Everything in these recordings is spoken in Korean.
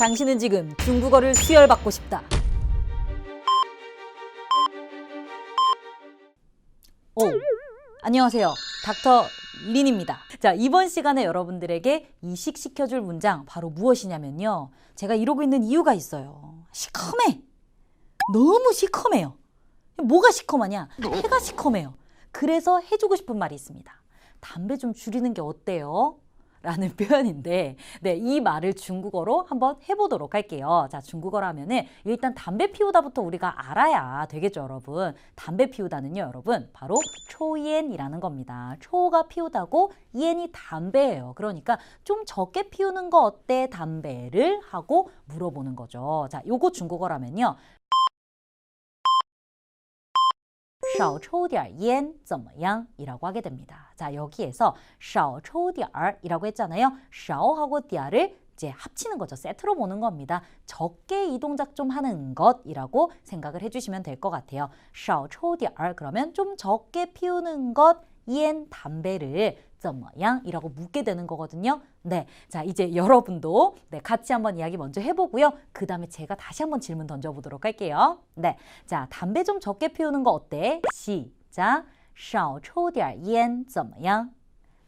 당신은 지금 중국어를 수혈받고 싶다. 오, 안녕하세요. 닥터 린입니다. 자, 이번 시간에 여러분들에게 이식시켜줄 문장 바로 무엇이냐면요. 제가 이러고 있는 이유가 있어요. 시커매. 너무 시커매요. 뭐가 시커머냐? 해가 시커매요. 그래서 해주고 싶은 말이 있습니다. 담배 좀 줄이는 게 어때요? 라는 표현인데, 네, 이 말을 중국어로 한번 해보도록 할게요. 자, 중국어로 하면은 일단 담배 피우다부터 우리가 알아야 되겠죠, 여러분. 담배 피우다는요, 여러분, 바로 초옌이라는 겁니다. 초가 피우다고 옌이 담배예요. 그러니까 좀 적게 피우는 거 어때, 담배를? 하고 물어보는 거죠. 자, 요거 중국어라면요. 少抽点烟怎么样? 이라고 하게 됩니다. 자, 여기에서 少抽点儿이라고 했잖아요. 少하고 点을 이제 합치는 거죠. 세트로 보는 겁니다. 적게 이 동작 좀 하는 것이라고 생각을 해주시면 될 것 같아요. 少抽点儿 그러면 좀 적게 피우는 것, 옌 담배를 怎么样? 이라고 묻게 되는 거거든요. 네, 자 이제 여러분도 네, 같이 한번 이야기 먼저 해보고요. 그 다음에 제가 다시 한번 질문 던져보도록 할게요. 네, 자 담배 좀 적게 피우는 거 어때? 시작. 少抽点烟怎么样?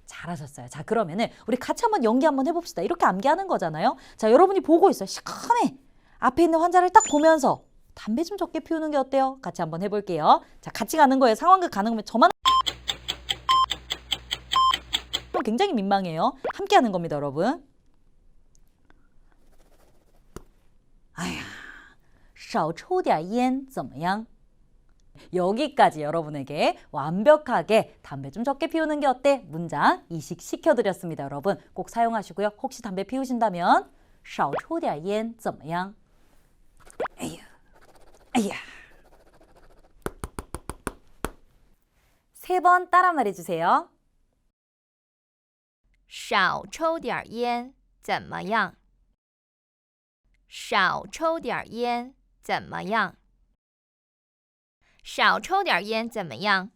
잘하셨어요. 자 그러면은 우리 같이 한번 연기 한번 해봅시다. 이렇게 암기하는 거잖아요. 자 여러분이 보고 있어요. 시커매. 앞에 있는 환자를 딱 보면서 담배 좀 적게 피우는 게 어때요? 같이 한번 해볼게요. 자 같이 가는 거예요. 상황극 가는 거면 저만 굉장히 민망해요. 함께 하는 겁니다, 여러분. 아야, 少抽点烟怎么样? 여기까지 여러분에게 완벽하게 담배 좀 적게 피우는 게 어때? 문장 이식 시켜드렸습니다, 여러분. 꼭 사용하시고요. 혹시 담배 피우신다면 少抽点烟怎么样? 에휴, 아야. 세 번 따라 말해주세요. 少抽点烟怎么样？少抽点烟怎么样？少抽点烟怎么样？